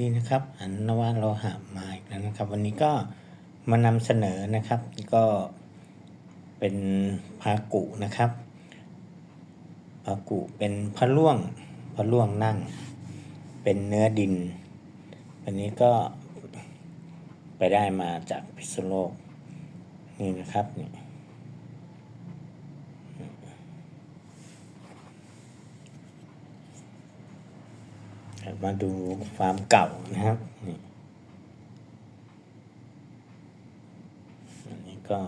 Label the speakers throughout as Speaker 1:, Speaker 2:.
Speaker 1: ดีนะครับอันนวาโลหะมาอีกแล้วนะครับ วันนี้ก็มานำเสนอนะครับ ก็เป็นพากุนะครับพากุเป็นพระล่วงพระล่วงนั่ง เป็นเนื้อดิน วันนี้ก็ไปได้มาจากพิษโลกนี่นะครับนี่ มาดูฟามเก่านะครับนี่อันนี้ก็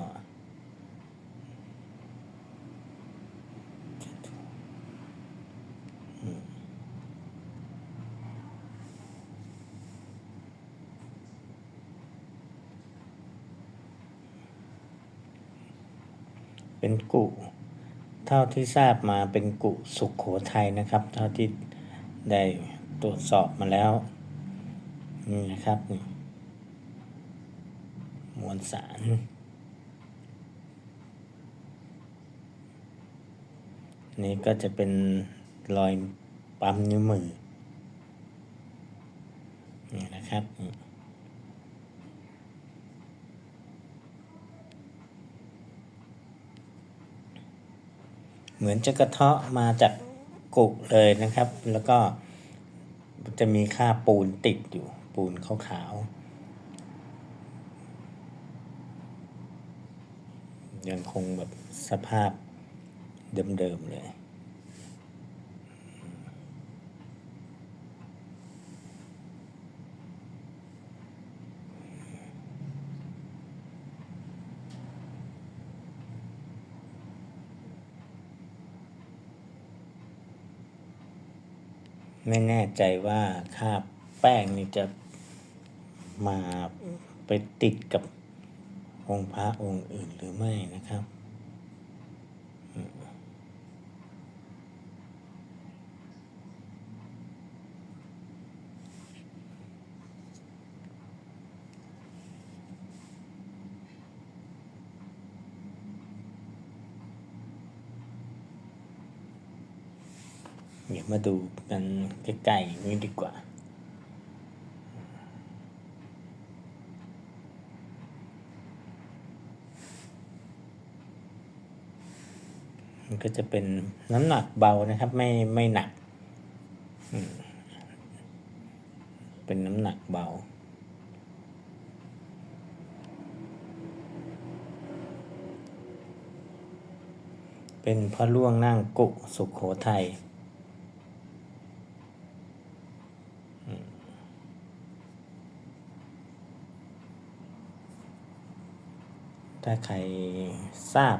Speaker 1: เป็นกุเท่าที่ทราบมาเป็นกุสุขโขทัยนะครับ เท่าที่ได้ ตรวจสอบมาแล้วนี่นะครับนี่มวลสารนี่ก็จะเป็นรอยปั๊มนิ้วมือนี่นะครับเหมือนจะกระเทาะมาจากกุกเลยนะครับ แล้วก็ จะมีค่าปูนติดอยู่ปูนขาวๆยังคงแบบสภาพเดิมๆเลย ไม่แน่ใจว่าค่าบแป้งนี่จะมาไปติดกับองค์พระองค์อื่นหรือไม่นะครับ เดี๋ยวมาดูกันใกล้ๆนี้ดีกว่า มันก็จะเป็นน้ำหนักเบานะครับ ไม่ไม่หนัก เป็นน้ำหนักเบาเป็นพระล่วงนั่งกุสุขโขทัย ถ้าใครทราบ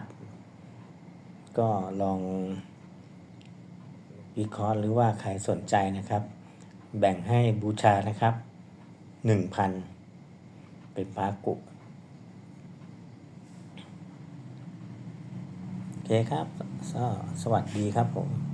Speaker 1: ก็ลองวิเคราะห์หรือว่าใครสนใจนะครับ แบ่งให้บูชานะครับหนึ่งพันเป็นพระกุโอเคครับสสวัสดีครับผม